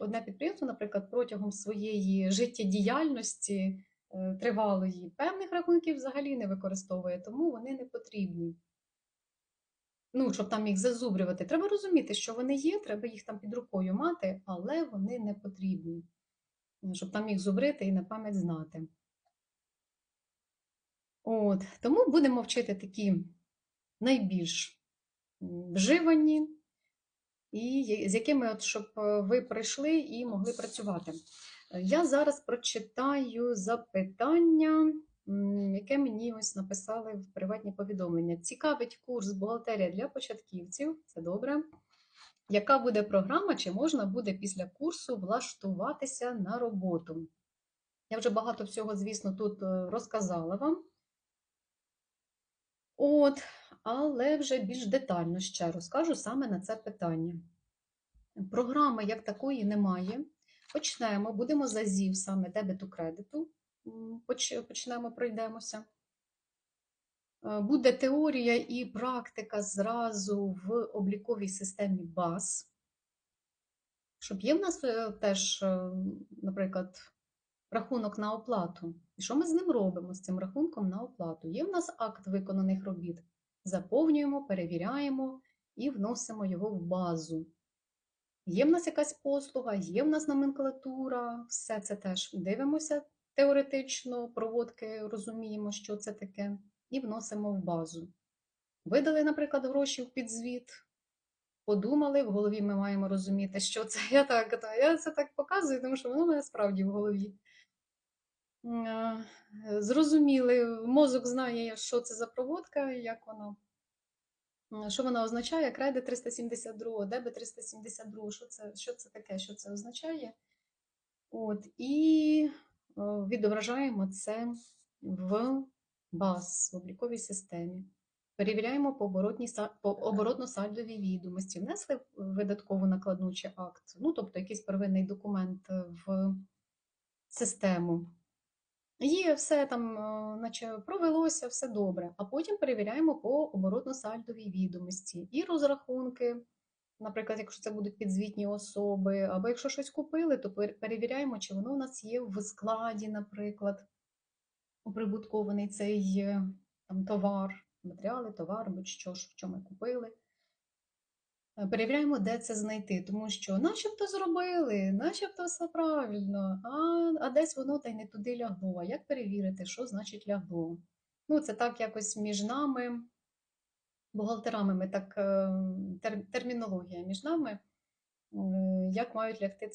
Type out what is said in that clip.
Одне підприємство, наприклад, протягом своєї життєдіяльності е, тривалої певних рахунків взагалі не використовує, тому вони не потрібні. Ну, щоб там їх зазубрювати. Треба розуміти, що вони є, треба їх там під рукою мати, але вони не потрібні, щоб там їх зубрити і на пам'ять знати. От, тому будемо вчити такі найбільш вживані, і з якими, от, щоб е, ви прийшли і могли працювати. Е, Я зараз прочитаю запитання, яке мені ось написали в приватні повідомлення. Цікавить курс бухгалтерія для початківців, це добре. Яка буде програма, чи можна буде після курсу влаштуватися на роботу? Я вже багато всього, звісно, тут е, розказала вам. От, але вже більш детально ще розкажу саме на це питання. Програми як такої немає. Почнемо, будемо за ЗІВ саме дебету кредиту. Почнемо, пройдемося. Е, Буде теорія і практика зразу в обліковій системі БАС. Щоб є в нас е, теж, е, наприклад, рахунок на оплату. І що ми з ним робимо, з цим рахунком на оплату? Є в нас акт виконаних робіт. Заповнюємо, перевіряємо і вносимо його в базу. Є в нас якась послуга, є в нас номенклатура, все це теж дивимося теоретично, проводки розуміємо, що це таке, і вносимо в базу. Видали, наприклад, гроші в підзвіт, подумали, в голові ми маємо розуміти, що це. Я так, та, я це так показую, тому що воно мене справді в голові. Зрозуміли, мозок знає, що це за проводка, як воно. Що вона означає? Кредит 372, дебет 372, що це, що це таке, що це означає? От, і відображаємо це в БАС, в обліковій системі. Перевіряємо по, по оборотно-сальдовій відомості. Внесли видаткову накладну чи акт, ну, тобто якийсь первинний документ в систему. Є все там, е, наче провелося, все добре. А потім перевіряємо по оборотно-сальдовій відомості і розрахунки. Наприклад, якщо це будуть підзвітні особи, або якщо щось купили, то перевіряємо, чи воно у нас є в складі, наприклад, оприбуткований цей е, там, товар, матеріали, товар, будь-що, що ми купили. Е, Перевіряємо, де це знайти, тому що начебто зробили, начебто все правильно, а, а десь воно та й не туди лягло. А як перевірити, що значить лягло? Ну, це так якось між нами, бухгалтерами, ми так, е, тер- термінологія між нами, е, як мають лягти